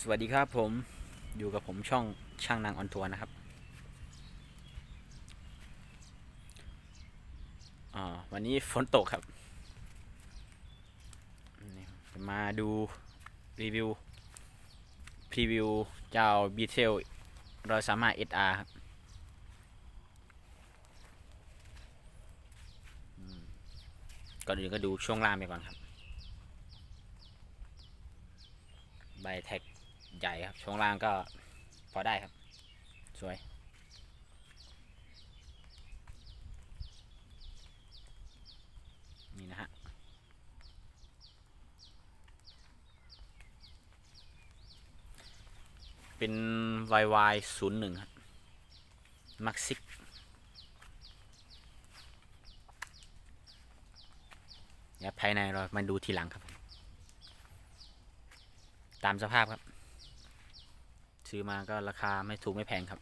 สวัสดีครับผมอยู่กับผมช่องช่างนางออนทัวร์นะครับวันนี้ฝนตกครับ มาดูรีวิวพรีวิวเจ้าบีเทลเราสามารถ SR ครับก่อนอื่นก็ดูช่วงล่างไปก่อนครับ ใบแท็ก ใหญ่ครับ ช่วงล่างก็พอได้ครับ สวย นี่นะฮะ เป็น YY 0 1ครับมักซิกเดี๋ยวภายในเรามาดูทีหลังครับ ตามสภาพครับ ซื้อมาก็ราคาไม่ถูกไม่แพงครับ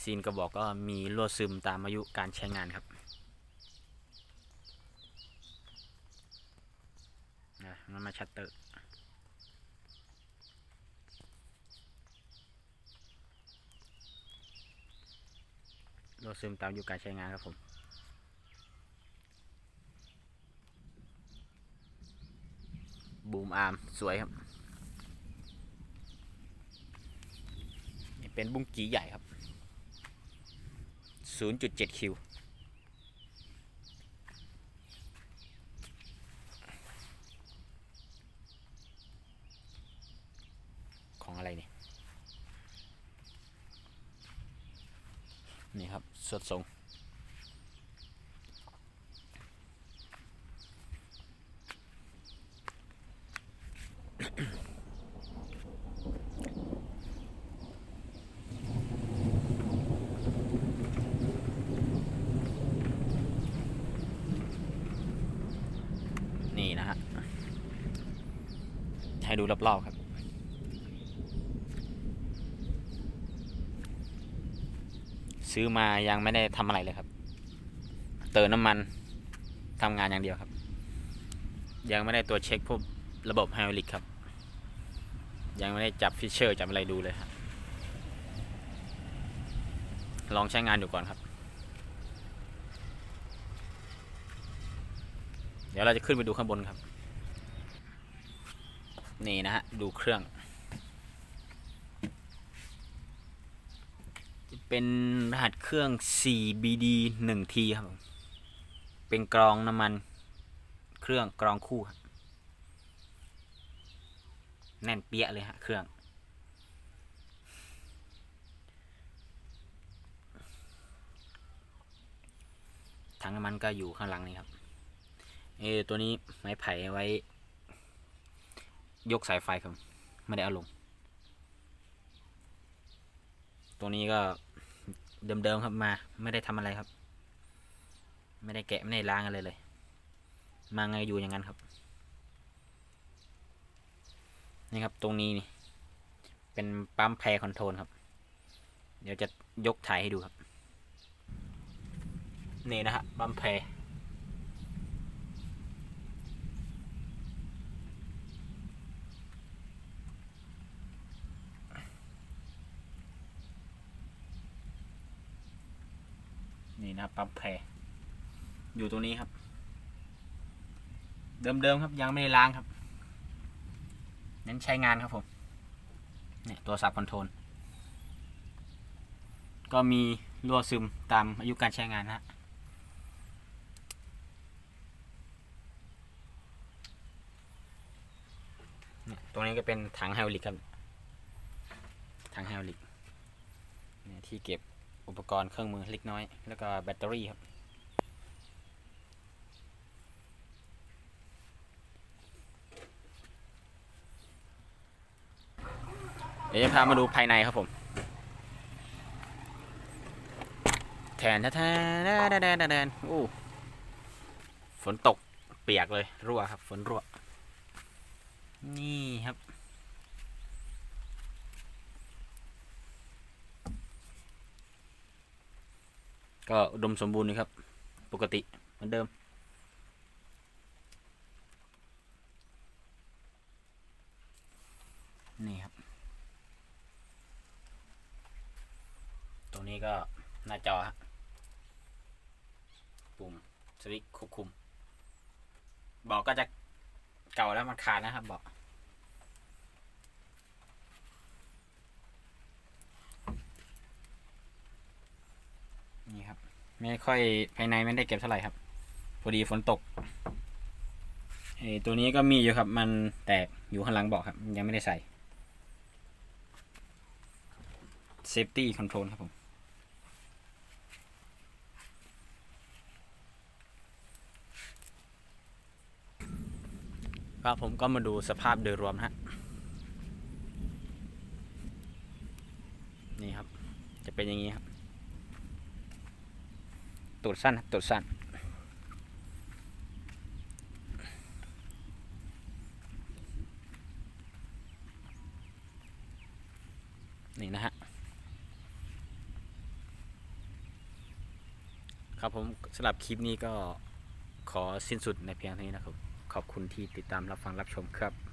ซีนกระบอกก็มีลวดซึมตามอายุการใช้งานครับนะมันมาชัตเตอร์ลวดซึมตามอายุการใช้งานครับผมบูมอาร์มสวยครับ เป็นบุ้งกีใหญ่ครับ 0.7 คิว ของอะไรเนี่ย นี่ครับสดทรง นี่นะฮะ ให้ ดูรอบๆครับ ซื้อมายังไม่ได้ทำอะไรเลยครับ เติมน้ำมันทำงานอย่างเดียวครับ ยังไม่ได้ตัวเช็คพวกระบบไฮดรอลิกครับ ยังไม่ได้จับฟิชเชอร์จับอะไรดูเลยครับ ลองใช้งานดูก่อนครับ เดี๋ยวเราจะขึ้นไปดูข้างบนครับ นี่นะฮะ ดูเครื่อง เป็นรหัสเครื่อง 4BD 1T ครับผมเป็นกรองน้ำมันเครื่องกรองคู่ครับแน่นเปี้ยเลยฮะ เครื่อง ถังน้ำมันก็อยู่ข้างหลังนี่ครับ เออตัวนี้ไม้ไผ่ไว้ ยกสายไฟครับ ไม่ได้เอาลง ตัวนี้ก็เดิมๆครับมา ไม่ได้ทำอะไรครับ ไม่ได้แกะไม่ได้ล้างอะไรเลย มาไงอยู่อย่างนั้นครับ นี่ครับตรงนี้นี่ เป็นปั๊มแพรคอนโทรลครับ เดี๋ยวจะยกถ่ายให้ดูครับ นี่นะฮะปั๊มแพร นี่นะครับปั๊มแพรอยู่ตรงนี้ครับ เดิมๆครับยังไม่ได้ล้างครับ เน้นใช้งานครับผม เนี่ยตัวสับคอนโทรลก็มีรั่วซึมตามอายุการใช้งานนะฮะเนี่ยตรงนี้ก็เป็นถังไฮดรอลิกครับ ถังไฮดรอลิกเนี่ยที่เก็บ อุปกรณ์เครื่องมือเล็กน้อย แล้วก็แบตเตอรี่ครับเดี๋ยวจะพามาดูภายในครับผมแทนแทนแทนแทนแทนแทนโอ้ฝนตกเปียกเลยรั่วครับ ฝนรั่ว นี่ครับ ก็อุดมสมบูรณ์นะครับ ปกติเหมือนเดิม นี่ครับ ตรงนี้ก็หน้าจอฮะปุ่มสวิตช์ควบคุม บอกก็จะเก่าแล้วมันขาดนะครับบอก นี่ครับ ไม่ค่อยภายในไม่ได้เก็บเท่าไหร่ครับ พอดีฝนตกไอตัวนี้ก็มีอยู่ครับ มันแตกอยู่ข้างหลังเบอกครับ ยังไม่ได้ใส่ safety control ครับผมก็ผมก็มาดูสภาพโดยรวมฮะ นี่ครับ จะเป็นอย่างนี้ครับ ตูดสั้นตูดสั้นนี่นะฮะครับผมสำหรับคลิปนี้ก็ขอสิ้นสุดในเพียงเท่านี้นะครับ ขอบคุณที่ติดตามรับฟังรับชมครับ